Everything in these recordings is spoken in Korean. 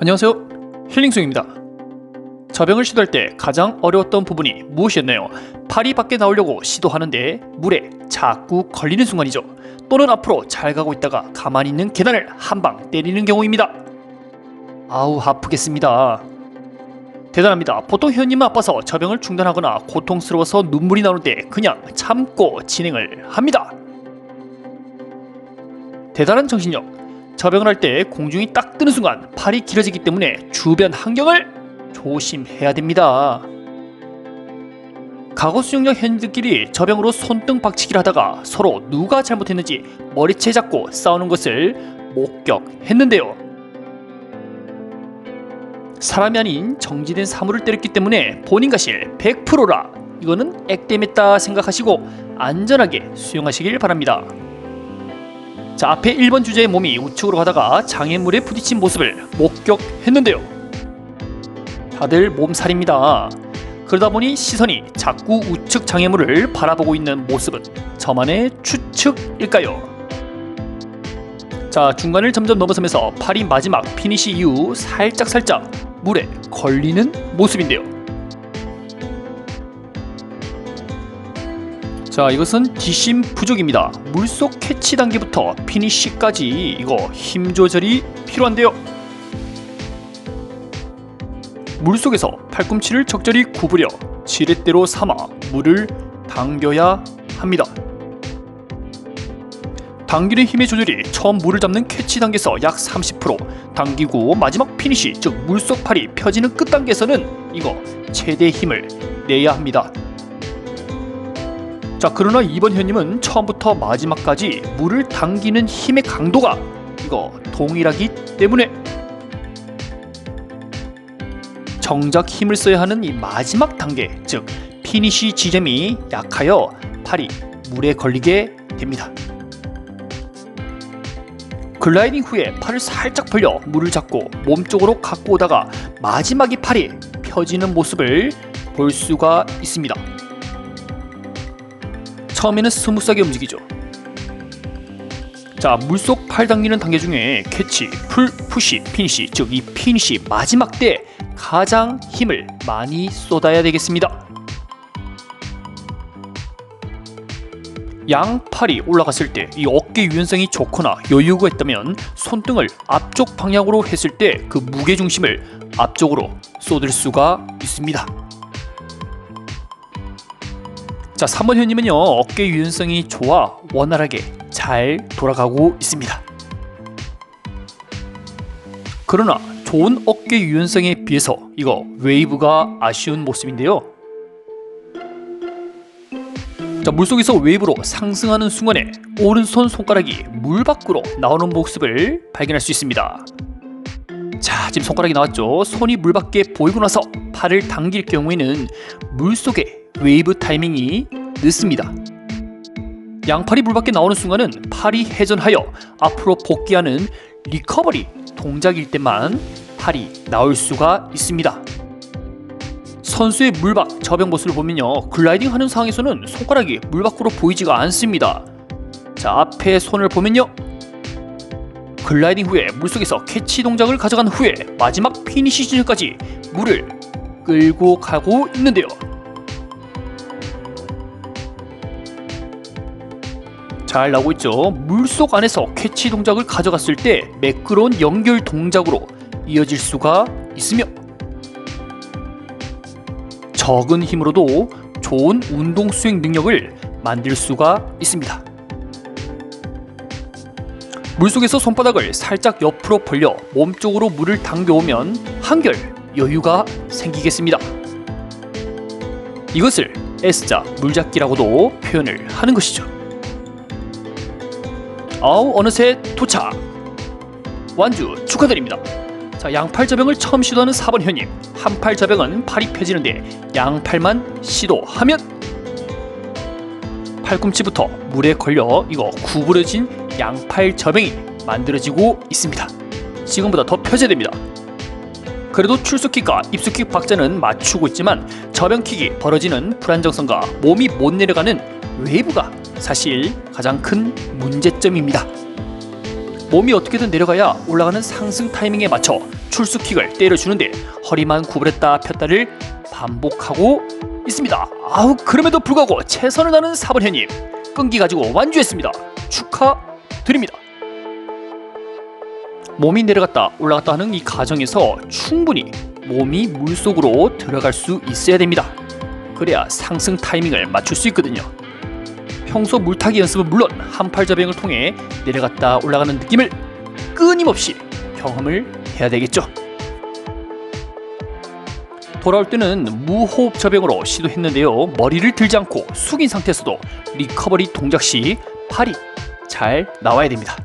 안녕하세요. 힐링송입니다. 저병을 시도할 때 가장 어려웠던 부분이 무엇이었나요? 팔이 밖에 나오려고 시도하는데 물에 자꾸 걸리는 순간이죠. 또는 앞으로 잘 가고 있다가 가만히 있는 계단을 한 방 때리는 경우입니다. 아우 아프겠습니다. 대단합니다. 보통 회원님은 아파서 저병을 중단하거나 고통스러워서 눈물이 나오는데 그냥 참고 진행을 합니다. 대단한 정신력 저병을 할 때 공중이 딱 뜨는 순간 팔이 길어지기 때문에 주변 환경을 조심해야 됩니다. 과거 수영장 현인들끼리 저병으로 손등 박치기를 하다가 서로 누가 잘못했는지 머리채 잡고 싸우는 것을 목격했는데요. 사람이 아닌 정지된 사물을 때렸기 때문에 본인 가실 100%라 이거는 액땜했다 생각하시고 안전하게 수영하시길 바랍니다. 자 앞에 1번 주제의 몸이 우측으로 가다가 장애물에 부딪힌 모습을 목격했는데요. 다들 몸살입니다. 그러다 보니 시선이 자꾸 우측 장애물을 바라보고 있는 모습은 저만의 추측일까요? 자 중간을 점점 넘어서면서 팔이 마지막 피니시 이후 살짝 살짝 물에 걸리는 모습인데요. 자 이것은 뒷심 부족입니다. 물속 캐치 단계부터 피니쉬까지 이거 힘 조절이 필요한데요. 물속에서 팔꿈치를 적절히 구부려 지렛대로 삼아 물을 당겨야 합니다. 당기는 힘의 조절이 처음 물을 잡는 캐치 단계에서 약 30% 당기고 마지막 피니쉬 즉 물속 팔이 펴지는 끝 단계에서는 이거 최대 힘을 내야 합니다 자 그러나 이번 현님은 처음부터 마지막까지 물을 당기는 힘의 강도가 이거 동일하기 때문에 정작 힘을 써야 하는 이 마지막 단계 즉 피니시 지점이 약하여 팔이 물에 걸리게 됩니다. 글라이딩 후에 팔을 살짝 벌려 물을 잡고 몸쪽으로 갖고 오다가 마지막에 팔이 펴지는 모습을 볼 수가 있습니다. 처음에는 스무스하게 움직이죠. 자, 물속 팔 당기는 단계 중에 캐치, 풀, 푸시, 피니시, 즉 이 피니시 마지막 때 가장 힘을 많이 쏟아야 되겠습니다. 양팔이 올라갔을 때 이 어깨 유연성이 좋거나 여유가 있다면 손등을 앞쪽 방향으로 했을 때 그 무게 중심을 앞쪽으로 쏟을 수가 있습니다. 자, 3번 현님은요 어깨 유연성이 좋아 원활하게 잘 돌아가고 있습니다. 그러나 좋은 어깨 유연성에 비해서 이거 웨이브가 아쉬운 모습인데요. 자, 물속에서 웨이브로 상승하는 순간에 오른손 손가락이 물 밖으로 나오는 모습을 발견할 수 있습니다. 자, 지금 손가락이 나왔죠. 손이 물 밖에 보이고 나서 팔을 당길 경우에는 물 속에 웨이브 타이밍이 늦습니다. 양팔이 물 밖에 나오는 순간은 팔이 회전하여 앞으로 복귀하는 리커버리 동작일 때만 팔이 나올 수가 있습니다. 선수의 물밖 저병 모습을 보면요 글라이딩 하는 상황에서는 손가락이 물 밖으로 보이지가 않습니다. 자 앞에 손을 보면요 글라이딩 후에 물속에서 캐치 동작을 가져간 후에 마지막 피니시 지점까지 물을 끌고 가고 있는데요. 잘 나오고 있죠. 물속 안에서 캐치 동작을 가져갔을 때 매끄러운 연결 동작으로 이어질 수가 있으며 적은 힘으로도 좋은 운동 수행 능력을 만들 수가 있습니다. 물속에서 손바닥을 살짝 옆으로 벌려 몸쪽으로 물을 당겨오면 한결 여유가 생기겠습니다. 이것을 S자 물잡기라고도 표현을 하는 것이죠. 아우 어느새 도착 완주 축하드립니다 자 양팔 저병을 처음 시도하는 4번 현님 한팔 저병은 팔이 펴지는데 양팔만 시도하면 팔꿈치부터 물에 걸려 이거 구부러진 양팔 저병이 만들어지고 있습니다 지금보다 더 펴져야 됩니다 그래도 출수킥과 입수킥 박자는 맞추고 있지만 저병킥이 벌어지는 불안정성과 몸이 못 내려가는 웨이브가 사실 가장 큰 문제점입니다. 몸이 어떻게든 내려가야 올라가는 상승 타이밍에 맞춰 출수킥을 때려주는데 허리만 구부렸다 폈다를 반복하고 있습니다. 아우 그럼에도 불구하고 최선을 다하는 4번 현님 끈기 가지고 완주했습니다. 축하 드립니다. 몸이 내려갔다 올라갔다 하는 이 과정에서 충분히 몸이 물속으로 들어갈 수 있어야 됩니다. 그래야 상승 타이밍을 맞출 수 있거든요. 평소 물타기 연습은 물론 한팔 저병을 통해 내려갔다 올라가는 느낌을 끊임없이 경험을 해야 되겠죠. 돌아올 때는 무호흡 저병으로 시도했는데요. 머리를 들지 않고 숙인 상태에서도 리커버리 동작 시 팔이 잘 나와야 됩니다.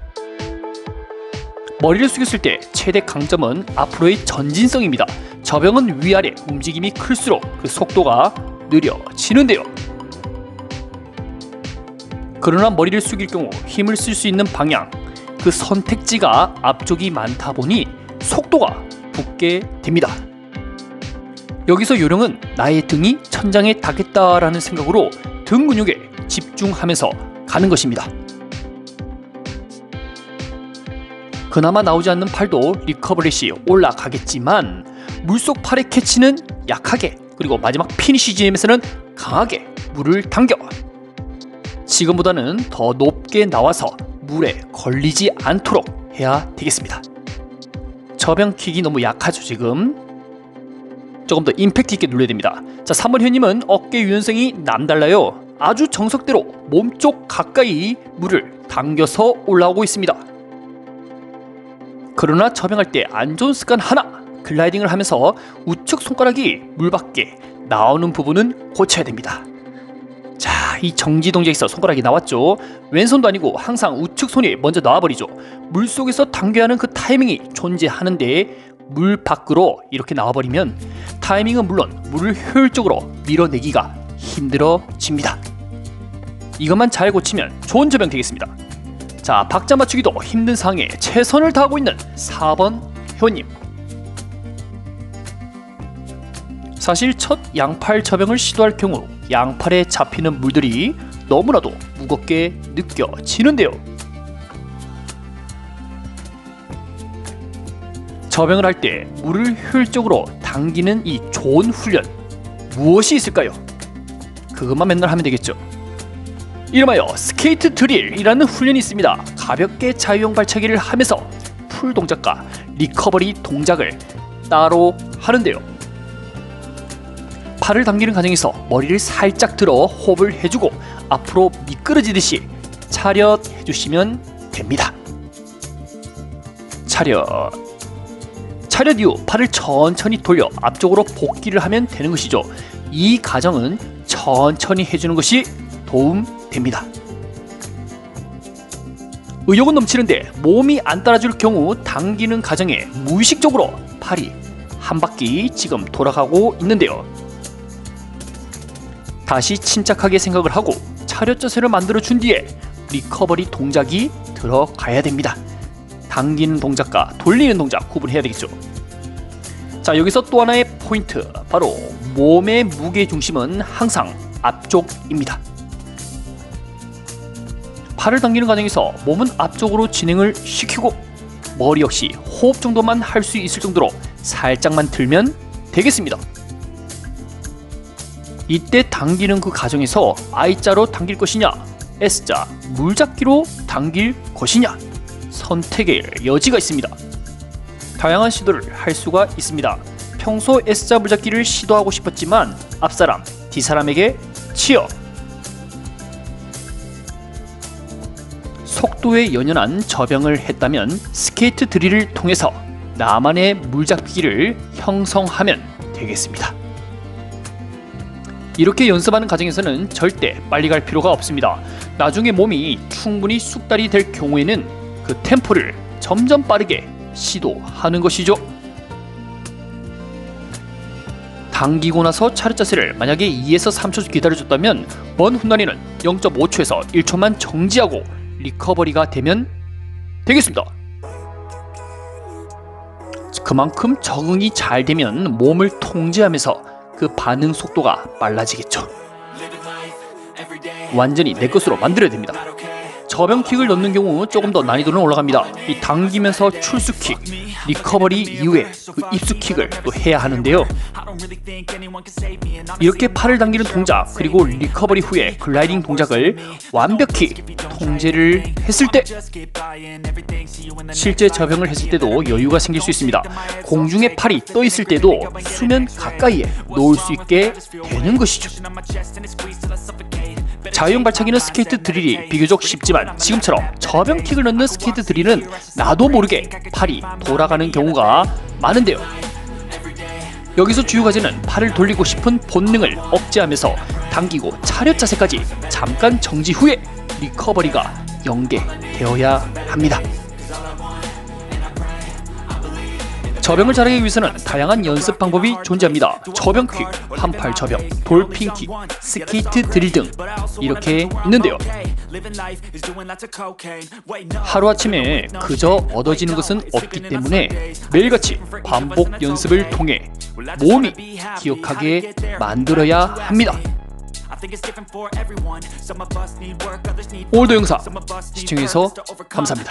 머리를 숙였을 때 최대 강점은 앞으로의 전진성입니다. 저병은 위아래 움직임이 클수록 그 속도가 느려지는데요. 그러나 머리를 숙일 경우 힘을 쓸 수 있는 방향, 그 선택지가 앞쪽이 많다 보니 속도가 붙게 됩니다. 여기서 요령은 나의 등이 천장에 닿겠다라는 생각으로 등 근육에 집중하면서 가는 것입니다. 그나마 나오지 않는 팔도 리커버리 시 올라가겠지만 물속 팔의 캐치는 약하게 그리고 마지막 피니시 지점에서는 강하게 물을 당겨 지금보다는 더 높게 나와서 물에 걸리지 않도록 해야 되겠습니다. 저병킥이 너무 약하죠 지금 조금 더 임팩트 있게 눌러야 됩니다. 자 3번 현님은 어깨 유연성이 남달라요. 아주 정석대로 몸 쪽 가까이 물을 당겨서 올라오고 있습니다. 그러나 저병할 때 안 좋은 습관 하나 글라이딩을 하면서 우측 손가락이 물 밖에 나오는 부분은 고쳐야 됩니다. 자, 이 정지 동작에서 손가락이 나왔죠. 왼손도 아니고 항상 우측 손이 먼저 나와버리죠. 물 속에서 당겨야 하는 그 타이밍이 존재하는데 물 밖으로 이렇게 나와버리면 타이밍은 물론 물을 효율적으로 밀어내기가 힘들어집니다. 이것만 잘 고치면 좋은 저병 되겠습니다. 자, 박자 맞추기도 힘든 상황에 최선을 다하고 있는 4번 회원님. 사실 첫 양팔 저병을 시도할 경우 양팔에 잡히는 물들이 너무나도 무겁게 느껴지는데요. 저병을 할 때 물을 효율적으로 당기는 이 좋은 훈련 무엇이 있을까요? 그것만 맨날 하면 되겠죠. 이름하여 스케이트 드릴이라는 훈련이 있습니다. 가볍게 자유형 발차기를 하면서 풀 동작과 리커버리 동작을 따로 하는데요. 팔을 당기는 과정에서 머리를 살짝 들어 호흡을 해주고 앞으로 미끄러지듯이 차렷 해주시면 됩니다. 차렷. 차렷 이후 팔을 천천히 돌려 앞쪽으로 복귀를 하면 되는 것이죠. 이 과정은 천천히 해주는 것이 도움됩니다. 의욕은 넘치는데 몸이 안 따라줄 경우 당기는 과정에 무의식적으로 팔이 한 바퀴 지금 돌아가고 있는데요. 다시 침착하게 생각을 하고 차렷 자세를 만들어 준 뒤에 리커버리 동작이 들어가야 됩니다. 당기는 동작과 돌리는 동작 구분해야 되겠죠. 자, 여기서 또 하나의 포인트. 바로 몸의 무게 중심은 항상 앞쪽입니다. 팔을 당기는 과정에서 몸은 앞쪽으로 진행을 시키고 머리 역시 호흡 정도만 할 수 있을 정도로 살짝만 들면 되겠습니다. 이때 당기는 그 과정에서 I자로 당길 것이냐, S자 물잡기로 당길 것이냐 선택의 여지가 있습니다. 다양한 시도를 할 수가 있습니다. 평소 S자 물잡기를 시도하고 싶었지만 앞사람, 뒤사람에게 치여 속도에 연연한 저병을 했다면 스케이트 드릴을 통해서 나만의 물잡기를 형성하면 되겠습니다. 이렇게 연습하는 과정에서는 절대 빨리 갈 필요가 없습니다. 나중에 몸이 충분히 숙달이 될 경우에는 그 템포를 점점 빠르게 시도하는 것이죠. 당기고 나서 차렷 자세를 만약에 2에서 3초 기다려줬다면 먼 훗날에는 0.5초에서 1초만 정지하고 리커버리가 되면 되겠습니다. 그만큼 적응이 잘 되면 몸을 통제하면서 그 반응 속도가 빨라지겠죠. 완전히 내 것으로 만들어야 됩니다. 저병킥을 넣는 경우 조금 더 난이도는 올라갑니다. 이 당기면서 출수킥, 리커버리 이후에 그 입수킥을 또 해야 하는데요. 이렇게 팔을 당기는 동작 그리고 리커버리 후에 글라이딩 동작을 완벽히 통제를 했을 때 실제 저병을 했을 때도 여유가 생길 수 있습니다. 공중에 팔이 떠 있을 때도 수면 가까이에 놓을 수 있게 되는 것이죠. 자유형 발차기는 스케이트 드릴이 비교적 쉽지만 지금처럼 저병킥을 넣는 스케이트 드릴은 나도 모르게 팔이 돌아가는 경우가 많은데요. 여기서 주요 과제는 팔을 돌리고 싶은 본능을 억제하면서 당기고 차렷 자세까지 잠깐 정지 후에 리커버리가 연계되어야 합니다. 저병을 잘하기 위해서는 다양한 연습 방법이 존재합니다. 저병킥, 한팔 저병, 돌핀킥, 스케이트 드릴 등 이렇게 있는데요. 하루아침에 그저 얻어지는 것은 없기 때문에 매일같이 반복 연습을 통해 몸이 기억하게 만들어야 합니다. 오늘도 영상 시청해주셔서 감사합니다.